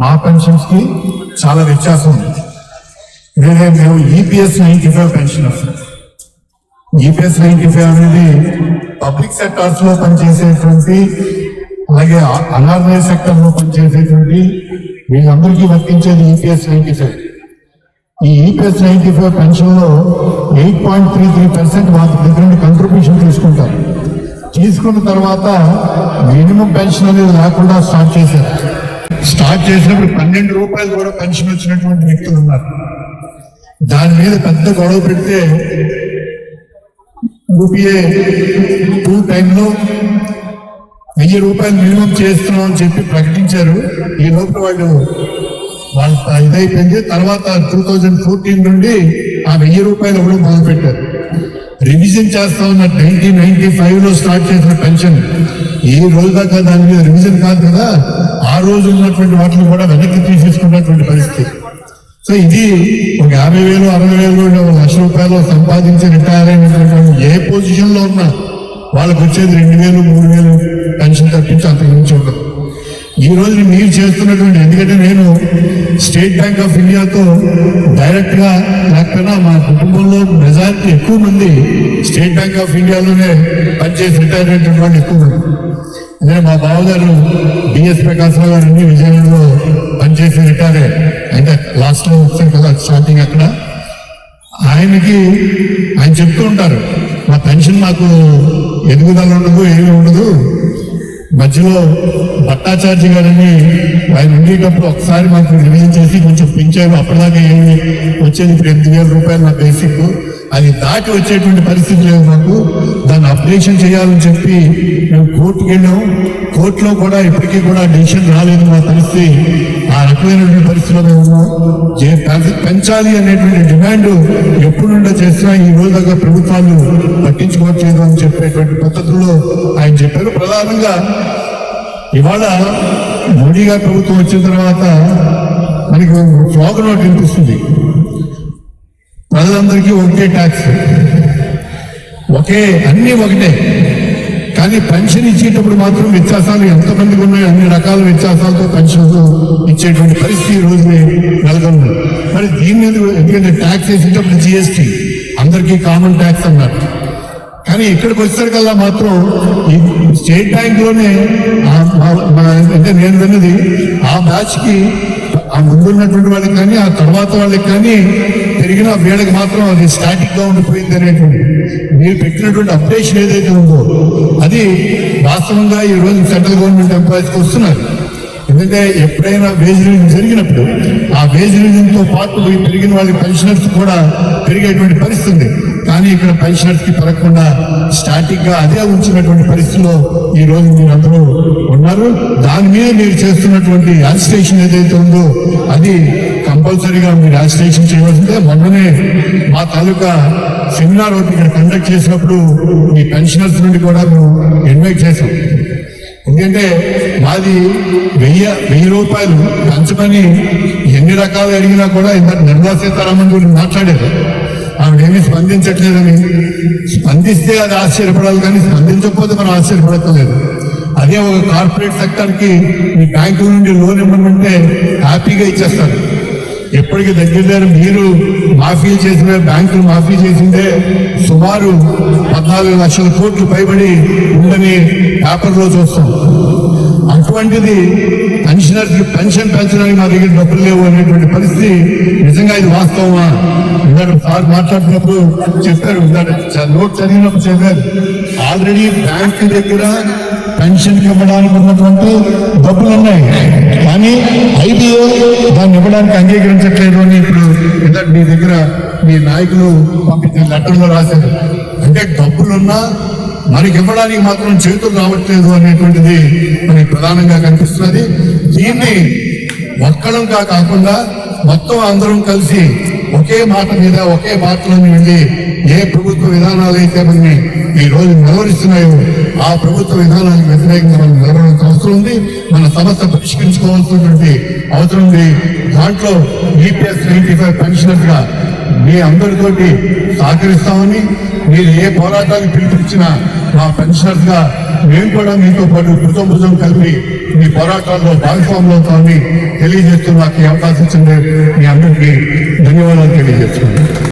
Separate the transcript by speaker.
Speaker 1: మా పెన్షన్స్కి చాలా వ్యత్యాసం ఉంది. వేరే మేము EPS ninety five pension EPS ninety five అనేది పబ్లిక్ సెక్టార్స్లో పనిచేసేటువంటి అలాగే అనార్మల్ సెక్టర్లో పనిచేసేటువంటి వీళ్ళందరికీ వర్తించేది ఈపీఎస్ నైన్టీ ఫైవ్ ఈ EPS ninety five పెన్షన్లో eight point three three percent వాళ్ళ దగ్గర కంట్రిబ్యూషన్ తీసుకుంటారు. తీసుకున్న తర్వాత మినిమం పెన్షన్ అనేది లేకుండా స్టార్ట్ చేశారు. స్టార్ట్ చేసినప్పుడు పన్నెండు రూపాయలు కూడా పెన్షన్ వచ్చినటువంటి వ్యక్తులు ఉన్నారు. దాని మీద పెద్ద గొడవ పెడితే యూపీఏ టూ టైంలో వెయ్యి రూపాయలు మినిమం చేస్తున్నాం అని చెప్పి ప్రకటించారు. ఈ లోపల వాళ్ళు వాళ్ళ ఇదైపోయింది. తర్వాత టూ థౌజండ్ ఫోర్టీన్ నుండి ఆ వెయ్యి రూపాయలు కూడా మొదలు పెట్టారు రివిజన్ చేస్తా ఉన్న నైన్టీన్ నైన్టీ ఫైవ్లో స్టార్ట్ చేసిన పెన్షన్. ఈ రోజు దాకా దాని మీద రివిజన్ కాదు కదా? ఆ రోజు ఉన్నటువంటి వాటిని కూడా వెనక్కి తీసేసుకున్నటువంటి పరిస్థితి. సో ఇది ఒక యాభై వేలు అరవై వేలు ఒక లక్ష రూపాయలు సంపాదించి రిటైర్ అయినటువంటి ఏ పొజిషన్లో ఉన్నా వాళ్ళకి వచ్చేది రెండు వేలు మూడు వేలు పెన్షన్ తప్పించి అంతకు మించి ఉండదు. ఈ మీరు చేస్తున్నటువంటి ఎందుకంటే నేను స్టేట్ బ్యాంక్ ఆఫ్ ఇండియాతో డైరెక్ట్గా లేకపోయినా మా కుటుంబంలో మెజారిటీ ఎక్కువ మంది స్టేట్ బ్యాంక్ ఆఫ్ ఇండియాలోనే పనిచేసి రిటైర్ అయినటువంటి వాళ్ళు ఎక్కువ మంది. అదే మా బావగారు బిఎస్ ప్రకాశ్రావు గారు అన్ని విజయవాడలో పనిచేసి రిటైర్ అంటే లాస్ట్లో వచ్చారు కదా స్టార్టింగ్ అక్కడ. ఆయనకి ఆయన చెప్తూ ఉంటారు మా పెన్షన్ మాకు ఎదుగుదల ఉండదు ఏమీ ఉండదు. మధ్యలో భట్టాచార్య గారని ఆయన ఉండేటప్పుడు ఒకసారి మాకు రివిజన్ చేసి కొంచెం పెంచారు అప్పటిదాకా ఏమి వచ్చేది ఇప్పుడు ఎనిమిది వేల రూపాయలు నా బేసిక్. అది దాటి వచ్చేటువంటి పరిస్థితి లేదు మాకు దాన్ని అప్డేషన్ చేయాలని చెప్పి మేము కోర్టుకు వెళ్ళాం. కోర్టులో కూడా ఇప్పటికీ కూడా డిసిషన్ రాలేదు మా పరిస్థితి. ఆ రకమైనటువంటి పరిస్థితిలో మేము ఉన్నాం. పెంచాలి అనేటువంటి డిమాండ్ ఎప్పుడుండో చేసినా ఈ రోజు దాకా ప్రభుత్వాలు పట్టించుకోవట్లేదు అని చెప్పేటువంటి పద్ధతుల్లో ఆయన చెప్పారు. ప్రధానంగా ఇవాళ మోడీ గారి ప్రభుత్వం వచ్చిన తర్వాత మనకి స్లోగన్ ఒకటి వినిపిస్తుంది. ప్రజలందరికీ ఒకటే ట్యాక్స్. ఒకే అన్నీ ఒకటే. కానీ పెన్షన్ ఇచ్చేటప్పుడు మాత్రం వ్యత్యాసాలు ఎంతమందికి ఉన్నాయో అన్ని రకాల వ్యత్యాసాలతో పెన్షన్స్ ఇచ్చేటువంటి పరిస్థితి ఈ రోజు నెలకొంది. మరి దీని మీద ఎందుకంటే ట్యాక్స్ వేసేటప్పుడు జిఎస్టీ అందరికీ కామన్ ట్యాక్స్ అన్నారు. కానీ ఇక్కడికి వచ్చేసరికల్లా మాత్రం ఈ స్టేట్ బ్యాంక్లోనే అంటే నేను విన్నది ఆ బ్యాచ్కి ఆ ముందున్నటువంటి వాళ్ళకి కానీ ఆ తర్వాత వాళ్ళకి కానీ పెరిగిన వీళ్ళకి మాత్రం అది స్టాటిక్గా ఉండిపోయింది అనేటువంటి మీరు పెట్టినటువంటి అప్డేషన్ ఏదైతే ఉందో అది వాస్తవంగా ఈ రోజు సెంట్రల్ గవర్నమెంట్ ఎంప్లాయీస్కి వస్తున్నారు. ఎందుకంటే ఎప్పుడైనా వేజ్ రివిజన్ జరిగినప్పుడు ఆ వేజ్ రివిజన్తో పాటు పెరిగిన వాళ్ళ పెన్షనర్స్ కూడా పెరిగేటువంటి పరిస్థితి ఉంది. కానీ ఇక్కడ పెన్షనర్స్కి పెరగకుండా స్టాటిక్గా అదే ఉంచినటువంటి పరిస్థితిలో ఈ రోజు మీరందరూ ఉన్నారు. దాని మీద మీరు చేస్తున్నటువంటి యాజిస్ట్రేషన్ ఏదైతే ఉందో అది కంపల్సరీగా మీరు యాజిస్ట్రేషన్ చేయవలసిందే. మొన్ననే మా తాలూకా సెమినార్ ఒకటి ఇక్కడ కండక్ట్ చేసినప్పుడు మీ పెన్షనర్స్ నుండి కూడా మేము ఇన్వైట్ చేసాం ఎందుకంటే మాది వెయ్యి వెయ్యి రూపాయలు పంచమని ఎన్ని రకాలు అడిగినా కూడా ఇంత నిర్మలా సీతారామన్ గురించి మాట్లాడారు ఆవిడేమీ స్పందించట్లేదని. స్పందిస్తే అది ఆశ్చర్యపడాలి కానీ స్పందించకపోతే మనం ఆశ్చర్యపడట్లేదు అదే ఒక కార్పొరేట్ సెక్టర్కి మీ బ్యాంకు నుండి లోన్ ఇవ్వమంటే హ్యాపీగా ఇచ్చేస్తారు. ఎప్పటికి దగ్గర దగ్గర మీరు మాఫీ చేసిన బ్యాంకులు మాఫీ చేసిందే సుమారు పద్నాలుగు లక్షల కోట్లు పైబడి ఉందని పేపర్లో చూస్తాం. అటువంటిది పెన్షనర్కి పెన్షన్ పెంచడానికి మా దగ్గర డబ్బులు లేవు అనేటువంటి పరిస్థితి నిజంగా ఇది వాస్తవమా? ఇందాక సార్ మాట్లాడినప్పుడు చెప్పారు. ఇందాక నోట్ చదివినప్పుడు చెప్పారు. ఆల్రెడీ బ్యాంక్ దగ్గర పెన్షన్ ఇవ్వడానికి ఉన్నటువంటి డబ్బులు ఉన్నాయి. కానీ ఐబీఓ పంపడానికి అంగీకరించట్లేదు అని ఇప్పుడు మీ దగ్గర మీ నాయకులు పంపించిన లెటర్లో రాశారు. అంటే డబ్బులున్నా మనకి ఇవ్వడానికి మాత్రం చేతులు రావట్లేదు అనేటువంటిది మనకి ప్రధానంగా కనిపిస్తున్నది. దీన్ని ఒక్కడంగా కాకుండా మొత్తం అందరం కలిసి ఒకే మాట మీద ఒకే బాటలోని వెళ్ళి ఏ ప్రభుత్వ విధానాలు అయితే మనని ఈ రోజు నిలవరిస్తున్నాయో ఆ ప్రభుత్వ విధానానికి వ్యతిరేకంగా మనం నిలబడాల్సిన అవసరం ఉంది. మన సమస్య పరిష్కరించుకోవాల్సినటువంటి అవసరం ఉంది. దాంట్లో ఈపీఎస్ నైన్టీ ఫైవ్ పెన్షనర్స్గా మీ అందరితోటి సహకరిస్తామని మీరు ఏ పోరాటానికి పిలుపునిచ్చినా మా పెన్షనర్స్గా మేము కూడా మీతో పాటు భుజం భుజం కలిపి మీ పోరాటాల్లో భాగస్వామ్యం అవుతామని తెలియజేస్తూ నాకు అవకాశం ఇచ్చింది మీ అందరికీ ధన్యవాదాలు తెలియజేస్తున్నాను.